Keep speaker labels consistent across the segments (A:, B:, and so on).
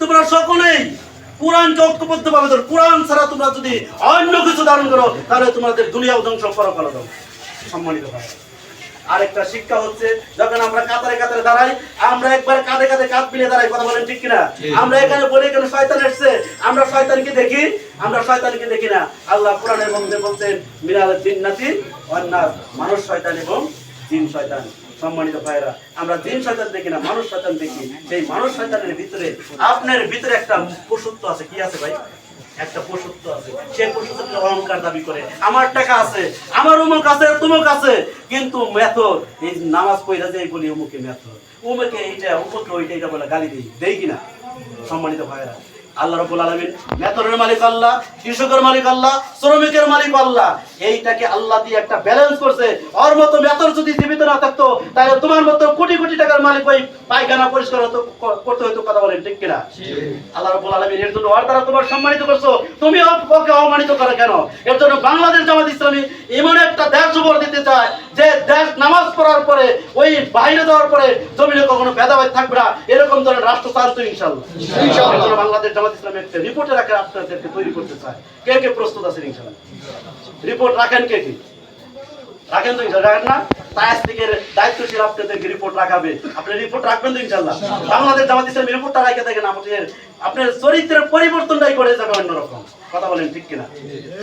A: তোমরা সকলেই কোরআনকে ঐক্যবদ্ধ ভাবে ধরো। কোরআন ছাড়া তোমরা যদি অন্য কিছু ধারণ করো তাহলে তোমাদের দুনিয়া ধ্বংস করো করে দাও সম্মানিত ভাই। আরেকটা শিক্ষা হচ্ছে যখন আমরা কাতারে কাতারে দাঁড়াই আমরা একবার কাঁধে কাঁধে কাঁধ মিলিয়ে দাঁড়াই কথা বলেন ঠিক কিনা? আমরা এখানে বলি এখানে শয়তান এসছে। আমরা শয়তানকে দেখি আমরা শয়তানকে দেখি না। আল্লাহ কোরআনের মধ্যে বলছেন মিনাল জিন্নাতি অন্যার মানুষ শয়তান এবং জিন শয়তান। সম্মানিত ভাইরা আমরা জিন শয়তান দেখি না, মানুষ শয়তান দেখি। সেই মানুষ শয়তানের ভিতরে, আপনার ভিতরে একটা পশুত্ব আছে। কি আছে ভাই? একটা পশুত্ব আছে। সেই পশুত্ব অহংকার দাবি করে। আমার টাকা আছে, আমার অমুক আছে, তুমুক আছে। কিন্তু মেথর, এই নামাজ পড়া যে বলি অমুকে মেথর। অমুকে এইটা অমুকে ওইটা এটা বলে গালি দেই। দেই কিনা? সম্মানিত ভাইরা আল্লাহ রাব্বুল আলামিন মেথরের মালিক আল্লাহ কৃষকের মালিক আল্লাহ শ্রমিকের মালিক আল্লাহ। এইটাকে আল্লাহ দিয়ে একটা ব্যালেন্স করছে। ওর মতো মেথর যদি জীবিত না থাকতো তাহলে তোমার মতো কোটি কোটি টাকার মালিক ওই পায়খানা পরিষ্কার হতো করতে হয়তো কথা বলেন ঠিক কিনা? আল্লাহ রাব্বুল আলামিন এর জন্য ওর দ্বারা তোমার সম্মানিত করছ। তুমি ওকে অপমানিত করো কেন? এর জন্য বাংলাদেশ জামাত ইসলামী এমন একটা দেশ উপর দিতে চায় যে দেশ নামাজ পড়ার পরে ওই বাইরে যাওয়ার পরে জমিনে কখনো ভেদাভেদ থাকবে না। এরকম ধরনের রাষ্ট্র চান তো ইনশাল্লাহ বাংলাদেশ জামাত ইসলামী একটা রিপোর্টে রাখে, আপনাদেরকে তৈরি করতে চায়। কে কে প্রস্তুত আছেন ইনশাল্লাহ রিপোর্ট রাখেন কে কি? রাখেন তো ইনশাল্লাহ না? থেকে দায়িত্বশীল আপনাদেরকে রিপোর্ট রাখাবে। আপনি রিপোর্ট রাখবেন তো ইনশাল্লাহ বাংলাদেশ জামাত ইসলামী রিপোর্টটা রাখে দেখেন, আপনাদের আপনার চরিত্রের পরিবর্তনটাই করে যাবে অন্যরকম কথা বলেন ঠিক কিনা?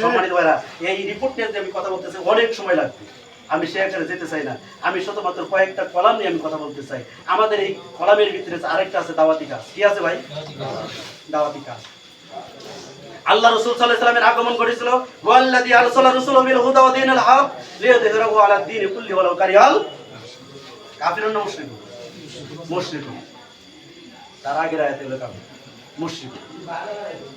A: সম্মানিত ভাইরা, এই রিপোর্ট নিয়ে আমি কথা বলতেছি, অনেক সময় লাগবে। আমি সে এখানে যেতে চাই না। আমি শুধুমাত্র কয়েকটা কলাম নিয়ে আমি কথা বলতে চাই। আমাদের এই কলামের ভিতরে আরেকটা আছে, দাওয়াতি কাজ। কি আছে ভাই? দাওয়াতি কাজ। আল্লাহ রাসূল সাল্লামের আগমন ঘটেছিল। ওয়াল্লাযী আরসালা রাসূলাহু বিল হুদা ওয়া দীনিল হক লিয়াযহিরাহু আলা দ্বীনি কুল্লি ওয়ালাউ কারিহাল কাফিরুন না মুশরিকুন মুশরিকুন তার আগের আয়াতে হলো কাফির। মুশরিক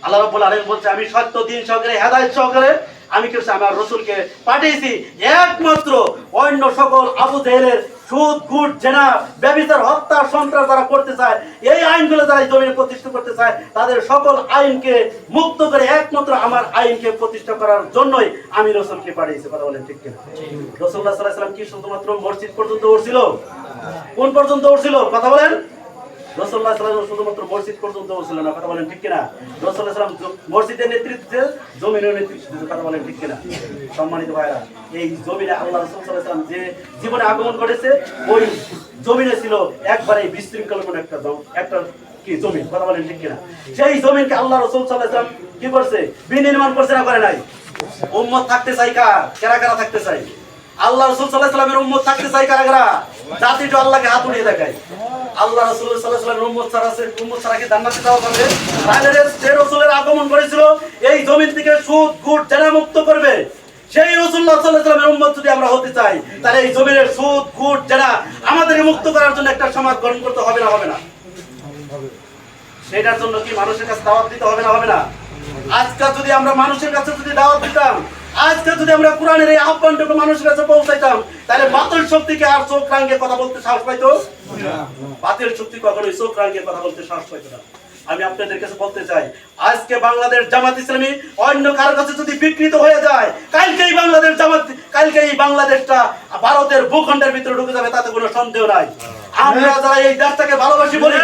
A: আল্লাহ রাব্বুল আলামিন বলছে, আমি সত্য, দিন সহকারে, হেদায়েত সহকারে আমি কি করছি? আমার রসুলকে পাঠিয়েছি একমাত্র অন্য সকল আবু জেহেলের সুদ ঘুট জেনা, ব্যবিচার, হত্যা, সন্ত্রাস যারা করতে চায়, এই আইনগুলো যারা জমিনে প্রতিষ্ঠা করতে চায়, তাদের সকল আইনকে মুক্ত করে একমাত্র আমার আইনকে প্রতিষ্ঠা করার জন্যই আমি রসুলকে পাঠিয়েছি, কথা বলেন ঠিক রসুল্লাহ সাল্লাহ সাল্লাম কি শুধুমাত্র মসজিদ পর্যন্ত উঠছিল কোন পর্যন্ত উঠছিল কথা বলেন। রসল্লাহ সাল্লাম শুধুমাত্র মসজিদ পর্যন্ত না কথা বলেন ঠিক কিনা? রসল্লাহ সাল্লাম মসজিদের নেতৃত্বে, জমিনের কথা বলেন ঠিক কিনা? সম্মানিত ভাইরা এই জমিনে আল্লাহ রসুল যে জীবনে আগমন করেছে, ওই জমিনে ছিল একবারে একটা একটা কি জমিন কথা ঠিক কিনা? সেই জমিনকে আল্লাহ রসুল সাল্লাহ কি করছে? বিনির্মাণ করছে না করে নাই? উম্মত থাকতে চাই কার? কারা কারা থাকতে চাই? আল্লাহ রসুল সাল্লাহ সাল্লামের উম্মত থাকতে চাই কারা কারা? জাতিটা আল্লাহকে হাত উড়িয়ে দেখায়। আল্লাহ উম্মত ছাড়া জান্নাতে যাবে? তাহলে যে আগমন করেছিল, এই জমিন থেকে সুদ, গুট করবে। সেই উম্মত যদি আমরা হতে চাই, তাহলে এই জমিনের সুদ, গুট জেনা আমাদের মুক্ত করার জন্য একটা সমাজ গঠন করতে হবে না হবে না? সেটার জন্য কি মানুষের কাছে দাওয়াত দিতে হবে না হবে না? আজকে যদি আমরা মানুষের কাছে যদি দাওয়াত দিতাম আজকে যদি আমরা কোরআনের এই আহ্বানটুকু মানুষের কাছে পৌঁছাইতাম, তাহলে বাতিল শক্তিকে আর চোখ রাঙ্গে কথা বলতে সাহস পাইতো? বাতিল শক্তি কখনোই চোখ রাঙ্গে কথা বলতে সাহস পাইতো না। আমি আপনাদের কাছে বলতে চাই, আজকে বাংলাদেশ জামাত ইসলামী অন্য কারোর কাছে যদি বিকৃত হয়ে যায়, কালকেই বাংলাদেশ জামাত, কালকেই বাংলাদেশটা ভারতের ভূখণ্ডের ভিতরে ঢুকে যাবে, তাতে কোনো সন্দেহ নাই। আমরা যারা এই দেশটাকে ভালোবাসি বলি,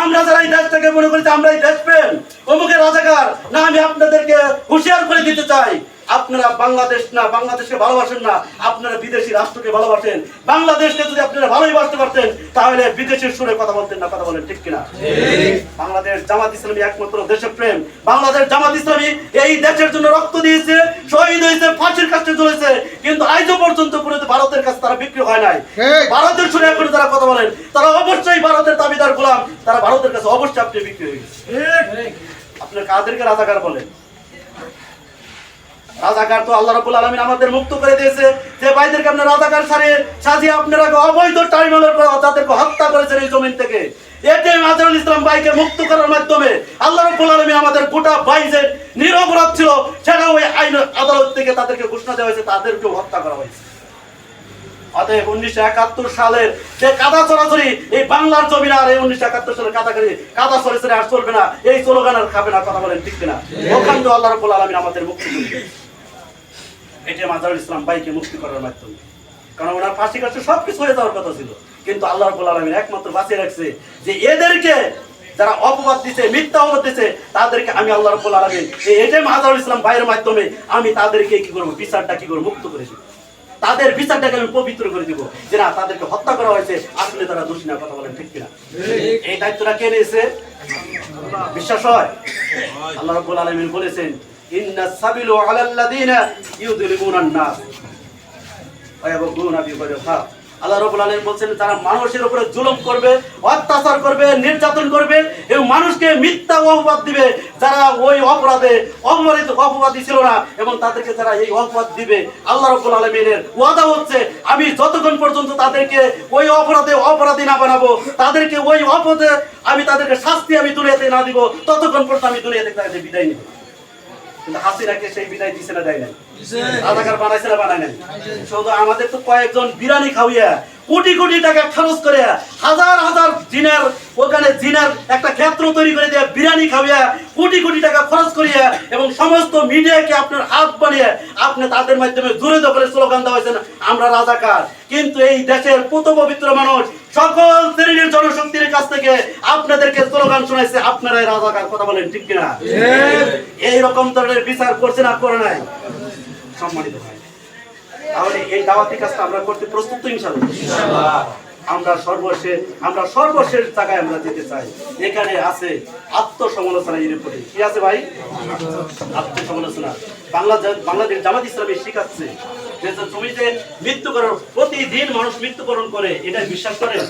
A: আমরা যারা এই দেশটাকে মনে করি আমরা এই দেশ প্রেম অমুকের রাজাকার না আমি আপনাদেরকে হুঁশিয়ার করে দিতে চাই আপনারা বাংলাদেশ না বাংলাদেশকে ভালোবাসেন না আপনারা বিদেশি রাষ্ট্রকে ভালোবাসেন। বাংলাদেশকে যদি আপনারা ভালোই বাসতে পারতেন তাহলে বিদেশের সুরে কথা বলতেন না কথা বলেন ঠিক কিনা? বাংলাদেশ জামাত ইসলামী একমাত্র দেশপ্রেম। বাংলাদেশ জামাত ইসলামী এই দেশের জন্য রক্ত দিয়েছে শহীদ হয়েছে ফাঁসির কাছে চলেছে। কিন্তু আজও পর্যন্ত কোনো ভারতের কাছে তারা বিক্রি হয় নাই। ভারতের সুরে এখন যারা কথা বলেন। তারা অবশ্যই ভারতের দাবিদার গোলাম। তারা ভারতের কাছে অবশ্যই আপনি বিক্রি হয়ে গেছে আপনার কাদেরকে রাজাকার বলেন? রাজাকার তো আল্লাহ রাব্বুল আলামিন আমাদের মুক্ত করে দিয়েছে। যে ভাইদেরকে আপনারা রাজাকার সারে সাজিয়ে আপনারা অবৈধ টার্মিনাল তাদেরকে হত্যা করেছেন এই জমিন থেকে। এটিএম আজরুল ইসলাম ভাইকে মুক্ত করার মাধ্যমে আল্লাহ রাব্বুল আলামিন আমাদের গোটা ভাই যে নিরপরাধ ছিল সেটা ওই আইন আদালত থেকে তাদেরকে ঘোষণা দেওয়া হয়েছে তাদেরকেও হত্যা করা হয়েছে। অতএব উনিশশো একাত্তর সালের যে কাদা চলাচলি এই বাংলার জমিন আর এই উনিশশো একাত্তর সালের কাদা করি কাদা চলেছে আর চলবে না এই স্লোগান আর খাবে না কথা বলেন ঠিক কিনা? ওখান আল্লাহ আলামিন আমাদের মুক্তি এটা মাজারুল ইসলাম ভাইকে মুক্তি করার মাধ্যমে। কারণ ওনার ফাঁসি কাছে সবকিছু হয়ে যাওয়ার কথা ছিল। কিন্তু আল্লাহ রাব্বুল আলামিন একমাত্র বাঁচিয়ে রাখছে যে এদেরকে যারা অপবাদ দিছে, মিথ্যা অপবাদ দিছে, তাদেরকে আমি আল্লাহ রাব্বুল আলামিন এই এজে মাহাজারুল ইসলাম ভাইয়ের মাধ্যমে আমি তাদেরকে কি করব, বিচারটা কি করব, মুক্ত করেছি তাদের বিচারটাকে আমি পবিত্র করে দিব যে না, তাদেরকে হত্যা করা হয়েছে, আসলে তারা দোষী না, কথা বলেন ঠিক কিনা? এই দায়িত্বটা কে নিয়েছে? বিশ্বাস হয়? আল্লাহ রাব্বুল আলামিন বলেছেন আল্লাহ বলছেন, যারা মানুষের উপরে জুলুম করবে, অত্যাচার করবে, নির্যাতন করবে, এবং মানুষকে মিথ্যা অপবাদ দিবে, যারা ওই অপরাধে অপরাধ অপবাদী ছিল না, এবং তাদেরকে যারা এই অপবাদ দিবে, আল্লাহ রাব্বুল আলামিনের ওয়াদা হচ্ছে, আমি যতক্ষণ পর্যন্ত তাদেরকে ওই অপরাধে অপরাধী না বানাবো, তাদেরকে ওই অপরাধে আমি তাদেরকে শাস্তি আমি দুনিয়াতে না দিব, ততক্ষণ পর্যন্ত আমি দুনিয়া থেকে তাদের বিদায় নিব। কিন্তু হাসিনাকে সেই বিদায় দিছে না দেয় নাই। রাজাকার বানাইছে না বানায় নাই। শুধু আমাদের তো কয়েকজন বিরানি খাওয়িয়া কোটি কোটি টাকা খরচ করে হাজার হাজার জিনার ওখানে জিনার একটা ক্ষেত্র তৈরি করে দেয়া বিরানি খাওয়া কোটি কোটি টাকা খরচ করিয়া এবং সমস্ত মিডিয়াকে আপনার হাত আপনি তাদের মাধ্যমে জুড়ে দখলে স্লোগান দেওয়া হয়েছেন আমরা রাজাকার। কিন্তু এই দেশের পুত পবিত্র মানুষ সকল শ্রেণির জনশক্তির কাছ থেকে আপনাদেরকে স্লোগান শুনাইছে আপনারাই রাজাকার কথা বলেন ঠিক কিনা? এই রকম ধরনের বিচার করছে না করে নাই। সম্মানিত ভাই তাহলে এই দাওয়াতি কাজটা আমরা করতে প্রস্তুত ইনশাআল্লাহ। আমরা সর্বশেষ আমরা সর্বশেষ জায়গায় আমরা যেতে চাই। এখানে আছে আত্মসমালোচনা এই রিপোর্টে কি আছে ভাই? আত্মসমালোচনা। বাংলাদেশ বাংলাদেশ জামাত ইসলামী শিখাচ্ছে যে তুমি যে মৃত্যুকরণ প্রতিদিন মানুষ মৃত্যুকরণ করে, এটা বিশ্বাস করেন?